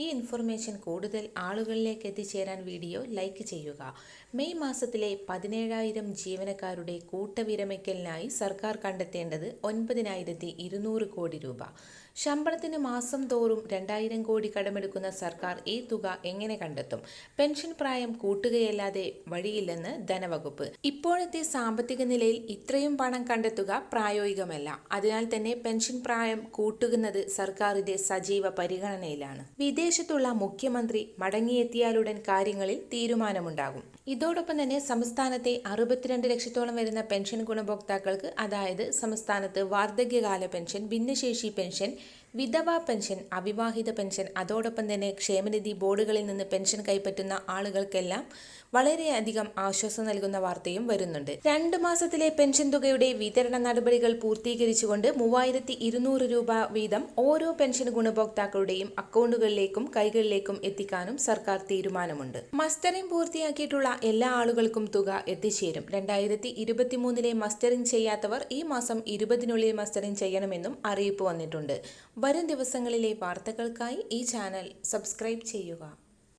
ഈ ഇൻഫർമേഷൻ കൂടുതൽ ആളുകളിലേക്ക് എത്തിച്ചേരാൻ വീഡിയോ ലൈക്ക് ചെയ്യുക. മെയ് മാസത്തിലെ പതിനേഴായിരം ജീവനക്കാരുടെ കൂട്ടവിരമിക്കലിനായി സർക്കാർ കണ്ടെത്തേണ്ടത് ഒൻപതിനായിരത്തി ഇരുന്നൂറ് കോടി രൂപ. ശമ്പളത്തിന് മാസം തോറും രണ്ടായിരം കോടി കടമെടുക്കുന്ന സർക്കാർ ഈ തുക എങ്ങനെ കണ്ടെത്തും? പെൻഷൻ പ്രായം കൂട്ടുകയല്ലാതെ വഴിയില്ലെന്ന് ധനവകുപ്പ്. ഇപ്പോഴത്തെ സാമ്പത്തിക നിലയിൽ ഇത്രയും പണം കണ്ടെത്തുക പ്രായോഗികമല്ല. അതിനാൽ തന്നെ പെൻഷൻ പ്രായം കൂട്ടുന്നത് സർക്കാരിന്റെ സജീവ പരിഗണനയിലാണ്. വിദേശത്തുള്ള മുഖ്യമന്ത്രി മടങ്ങിയെത്തിയാലുടൻ കാര്യങ്ങളിൽ തീരുമാനമുണ്ടാകും. ഇതോടൊപ്പം തന്നെ സംസ്ഥാനത്തെ അറുപത്തിരണ്ട് ലക്ഷത്തോളം വരുന്ന പെൻഷൻ ഗുണഭോക്താക്കൾക്ക് അതായത് സംസ്ഥാനത്ത് വാർദ്ധക്യകാല പെൻഷൻ ഭിന്നശേഷി പെൻഷൻ വിധവാ പെൻഷൻ അവിവാഹിത പെൻഷൻ അതോടൊപ്പം തന്നെ ക്ഷേമനിധി ബോർഡുകളിൽ നിന്ന് പെൻഷൻ കൈപ്പറ്റുന്ന ആളുകൾക്കെല്ലാം വളരെയധികം ആശ്വാസം നൽകുന്ന വാർത്തയും വരുന്നുണ്ട്. രണ്ട് മാസത്തിലെ പെൻഷൻ തുകയുടെ വിതരണ നടപടികൾ പൂർത്തീകരിച്ചുകൊണ്ട് മൂവായിരത്തി രൂപ വീതം ഓരോ പെൻഷൻ ഗുണഭോക്താക്കളുടെയും അക്കൗണ്ടുകളിലേക്കും കൈകളിലേക്കും എത്തിക്കാനും സർക്കാർ തീരുമാനമുണ്ട്. മസ്റ്ററിംഗ് പൂർത്തിയാക്കിയിട്ടുള്ള എല്ലാ ആളുകൾക്കും തുക എത്തിച്ചേരും. രണ്ടായിരത്തി ഇരുപത്തിമൂന്നിലെ മസ്റ്ററിംഗ് ചെയ്യാത്തവർ ഈ മാസം ഇരുപതിനുള്ളിൽ മസ്റ്ററിംഗ് ചെയ്യണമെന്നും അറിയിപ്പ് വന്നിട്ടുണ്ട്. വരും ദിവസങ്ങളിലെ വാർത്തകൾക്കായി ഈ ചാനൽ സബ്സ്ക്രൈബ് ചെയ്യുക.